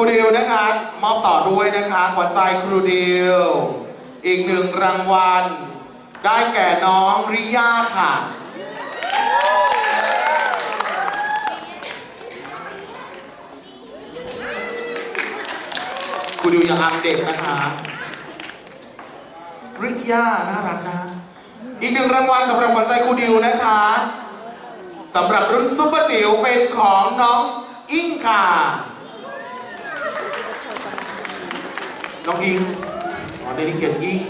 ครูดิวนะคะมอบต่อด้วยนะคะขวัญใจครูดิวอีกหนึ่งรางวัล ได้แก่น้องริยาค่ะ ครูดิวย่าอักเด็กนะคะริยาน่ารักนะอีกหนึ่งรางวัลสำหรับขวัญใจครูดิวนะคะสำหรับรุ่นซุปเปอร์จิ๋วเป็นของน้องอิงค่ะ น้องอิงอ๋อในนี้เขียนอิง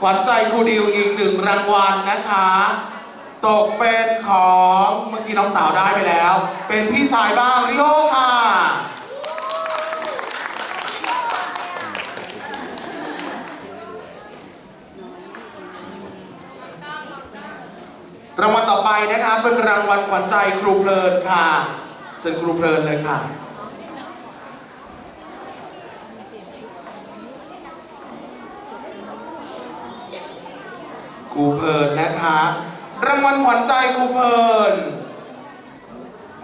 ขวัญใจครูดิวอีกหนึ่งรางวัลนะคะ ตกเป็นของเมื่อกี้น้องสาวได้ไปแล้ว เป็นพี่ชายบ้างริโอค่ะ รางวัลต่อไปนะคะเป็นรางวัลขวัญใจครูเพลินค่ะเชิญครูเพลินเลยค่ะ ครูเพลินนะคะ รางวัลขวัญใจครูเพลิน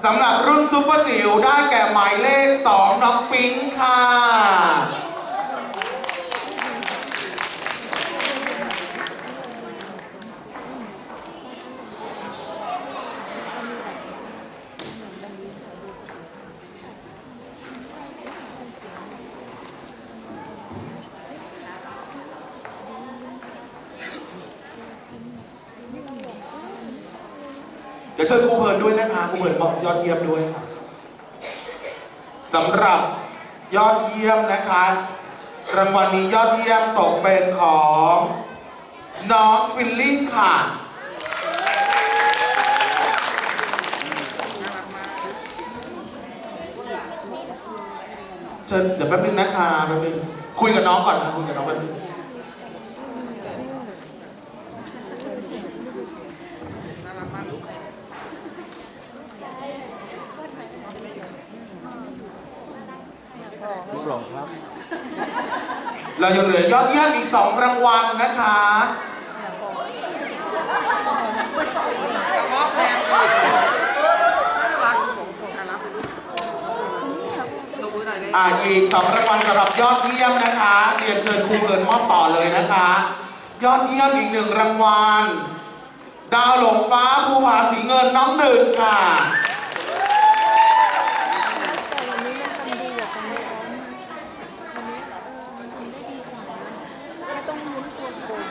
สำหรับรุ่นซุปเปอร์จิ๋วได้แก่หมายเลข 2 น้องปิ๊งค่ะ ดี๋ยวเชิญครูเพลินด้วยนะคะครูเพลินบอกยอดเยี่ยมด้วยค่ะสำหรับยอดเยี่ยมนะคะ รางวัลนี้ยอดเยี่ยมตกเป็นของน้องฟิลลิ่งค่ะเชิญเดี๋ยวแป๊บนึงนะคะแป๊บนึงคุยกับน้องก่อนค่ะคุยกับน้องแป๊บนึง ลูก หลงครับ เรายังเหลือยอดเยี่ยมอีก 2 รางวัลนะคะกระเพาะแพงเลยน่ารักผมผมอ่านรับไปด้วยตบมือหน่อยเลยอ่าอีก2รางวัลสำหรับยอดเยี่ยมนะคะ เรียนเชิญครูเพลินมอบต่อเลยนะคะ ยอดเยี่ยมอีกหนึ่งรางวัล ดาวหลงฟ้าภูผาสีเงินน้องหนึ่งค่ะ แต่วันนี้มันทำดีกว่าคนที่ซ้อมวันนี้เออมันทำได้ดีกว่าไม่ต้องลุ้นกลัวโกง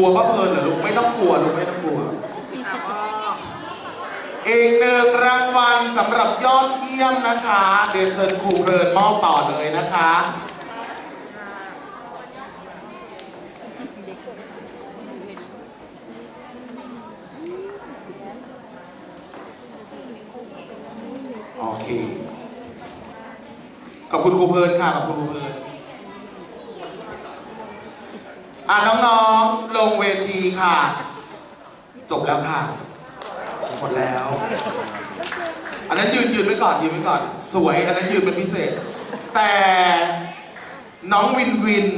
กลัวป้าเพลินเหรอลูกไม่ต้องกลัวลูกไม่ต้องกลัวอะพ่ออีกหนึ่งรางวัลสำหรับยอดเยี่ยมนะคะเรียนเชิญครูเพลินมอบต่อเลยนะคะโอเค ขอบคุณครูเพลินค่ะ ขอบคุณครูเพลิน อะน้องๆ ลงเวทีค่ะ จบแล้วค่ะหมดแล้ว อันนั้นยืนยืนไว้ก่อนยืนไว้ก่อน สวย อันนั้นยืนเป็นพิเศษ แต่น้องวินวิน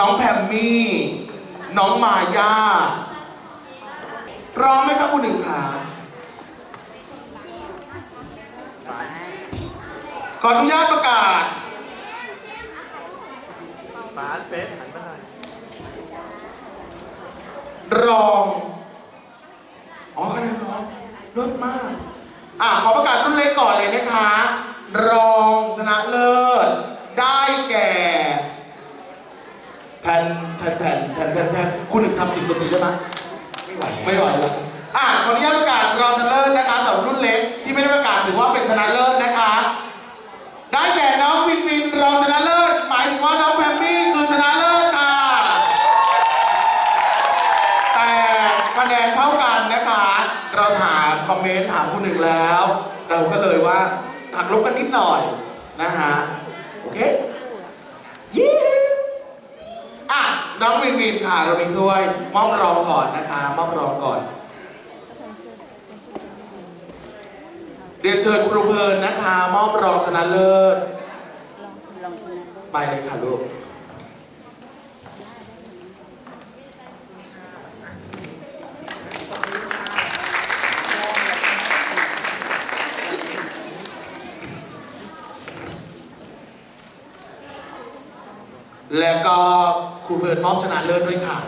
น้องแพมมี่ น้องมาย่าพร้อมไหมครับคุณหนึ่งขาขออนุญาตประกาศฝาเฟสหันมาหน่อย รอง อ๋อคะแนนรองเลิศมาก อะขอประกาศรุ่นเล็กก่อนเลยนะคะ รองชนะเลิศ ได้แก่แทนแทนแทนแทนแทนแทนคุณหนึ่งทำสิ่งดนตรีได้ไหมไม่ไหว ไม่ไหวแล้วอะขออนุญาตประกาศรองชนะเลิศนะคะสำหรับรุ่นเล็กที่ไม่ได้ประกาศถือว่าเป็นชนะเลิศนะคะ ได้แก่น้องวินวินรองชนะเลิศ หมายถึงว่าน้องแพมมี่คือชนะเลิศค่ะ แต่ คะแนนเท่ากันนะคะ เราถามคอมเมนต์ถามคุณหนึ่งแล้ว เราก็เลยว่าหักลบกันนิดหน่อยนะฮะโอเคยี่อะน้องวินวินค่ะเรามีถ้วยมอบรองก่อนนะคะมอบรองก่อนเรียนเชิญครูเพลินนะคะ มอบรองชนะเลิศไปเลยค่ะลูก แล้วก็ครูเพลินมอบชนะเลิศด้วยค่ะ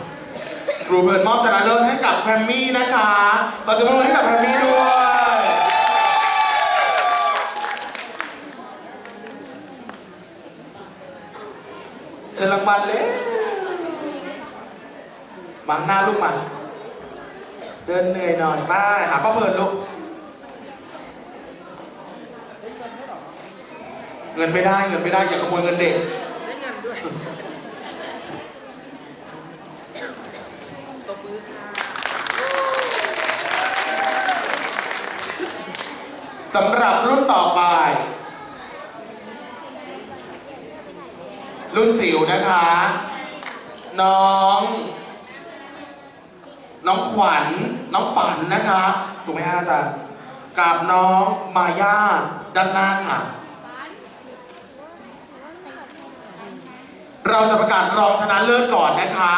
ครูเพลินมอบชนะเลิศให้กับแพรมมี่นะคะขอเสียงปรบมือให้กับแพรมมี่ด้วย เชิญรางวัลเลยมังหน้าลูกมา เดินเหนื่อยหน่อยมาหาป้าเพลินลูก เงินไม่ได้เงินไม่ได้อย่าขโมยเงินเด็ก ได้เงินด้วยตบมือค่ะ สำหรับรุ่นต่อไป รุ่นจิ๋วนะคะ น้อง น้องขวัญน้องฝันนะคะถูกไหมฮะอาจารย์กับน้องมาย่าด้านหน้าค่ะ เราจะประกาศรองชนะเลิศก่อนนะคะ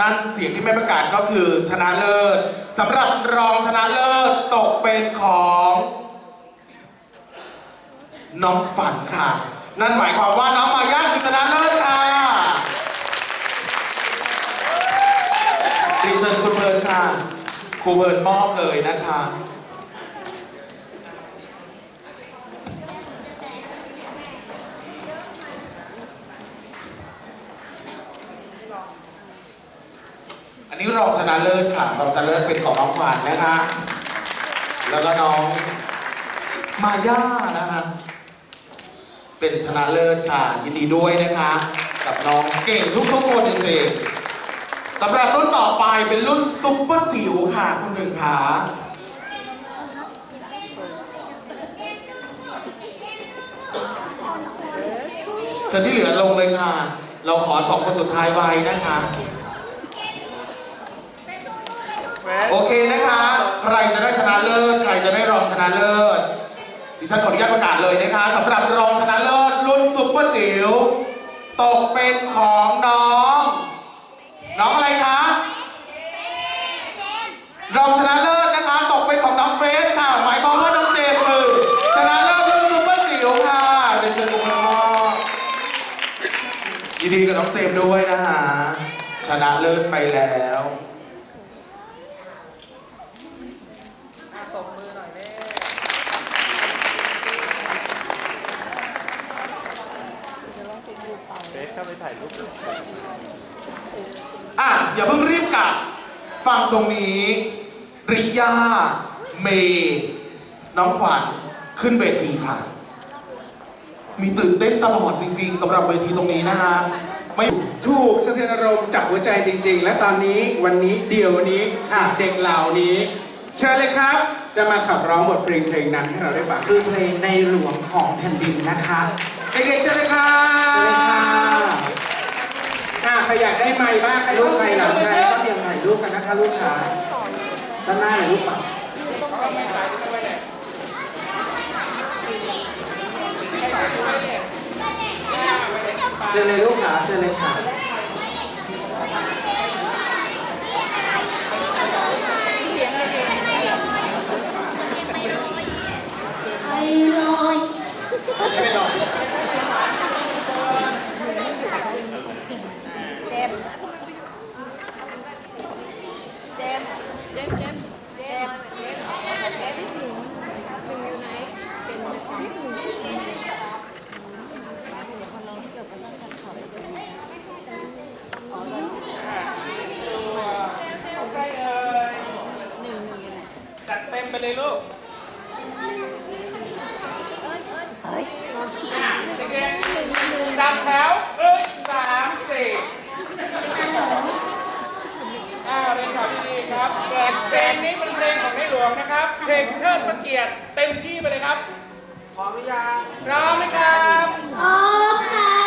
นั่นเสียงที่ไม่ประกาศก็คือชนะเลิศสำหรับรองชนะเลิศตกเป็นของ น้องฝันค่ะ นั่นหมายความว่าน้องมาย่าคือชนะเลิศค่ะเรียนเชิญคุณเพลินค่ะ ครูเพลินมอบเลยนะคะอันนี้รองชนะเลิศค่ะรองชนะเลิศเป็นของน้องขวัญนะคะ แล้วก็น้องมาย่านะคะ เป็นชนะเลิศค่ะ ยินดีด้วยนะคะ กับน้องเก่งทุกๆคนจริงๆสำหรับรุ่นต่อไปเป็นรุ่นซุปเปอร์จิ๋วค่ะคุณหนึ่งค่ะเชิญที่เหลือลงเลยค่ะ เราขอสองคนสุดท้ายไว้นะคะโอเคนะคะ ใครจะได้ชนะเลิศ ใครจะได้รองชนะเลิศ ดิฉันขออนุญาตประกาศเลยนะคะสำหรับรองชนะ จิ๋วตกเป็นของน้อง น้องอะไรคะรองชนะเลิศนะคะ ตกเป็นของน้องเฟสค่ะ หมายความว่าน้องเจมส์คือชนะเลิศรุ่นซุปเปอร์จิ๋วค่ะเรียนเชิญคุณพ่อยินดีกับน้องเจมส์ด้วยนะคะชนะเลิศไปแล้ว อะตบมือหน่อยเร็ว เฟสเข้าไป ถ่ายรูปด้วยอะอย่าเพิ่งรีบกลับ ฟังตรงนี้ ริยา เมย์น้องขวัญขึ้นเวทีค่ะ มีตื่นเต้นตลอดจริง ๆสำหรับเวทีตรงนี้นะฮะไม่ถูกสะเทือนอารมณ์จับหัวใจจริง ๆ และตอนนี้วันนี้เดี๋ยวนี้ค่ะเด็กเหล่านี้ เชิญเลยครับ จะมาขับร้องบทเพลงเพลงนั้นให้เราได้ฟังคือเพลงในหลวงของแผ่นดินนะคะ เด็กๆเชิญเลยครับ รอยากได้ไมค์บ้างใครลูต้กองใครเสียงหลังมือใครเยอะก็เตรียมถ่ายรูปกันนะคะลูกค้าด้านหน้าเลยลูกปัดเชิญเลยลูกค้าเชิญเลยค่ะไม่รอเจมส์เจมส์เจมส์เจมส์เจมส์เจมส์เจมส์ถึงถึงอยู่ไหนเจมส์นิดหนึ่งหนึ่งหนึ่งอยู่ไหน จัด เต็มไปเลยลูกเฮ้ยเด็กๆจัดแถวเอ้ยสามสี่อ้าวเรียนแถวดีๆครับเปิดเพลงนี้เป็นเพลงของในหลวงนะครับ เพลงเทิดพระเกียรติเต็มที่ไปเลยครับ พร้อมหรือยังพร้อมไหมครับ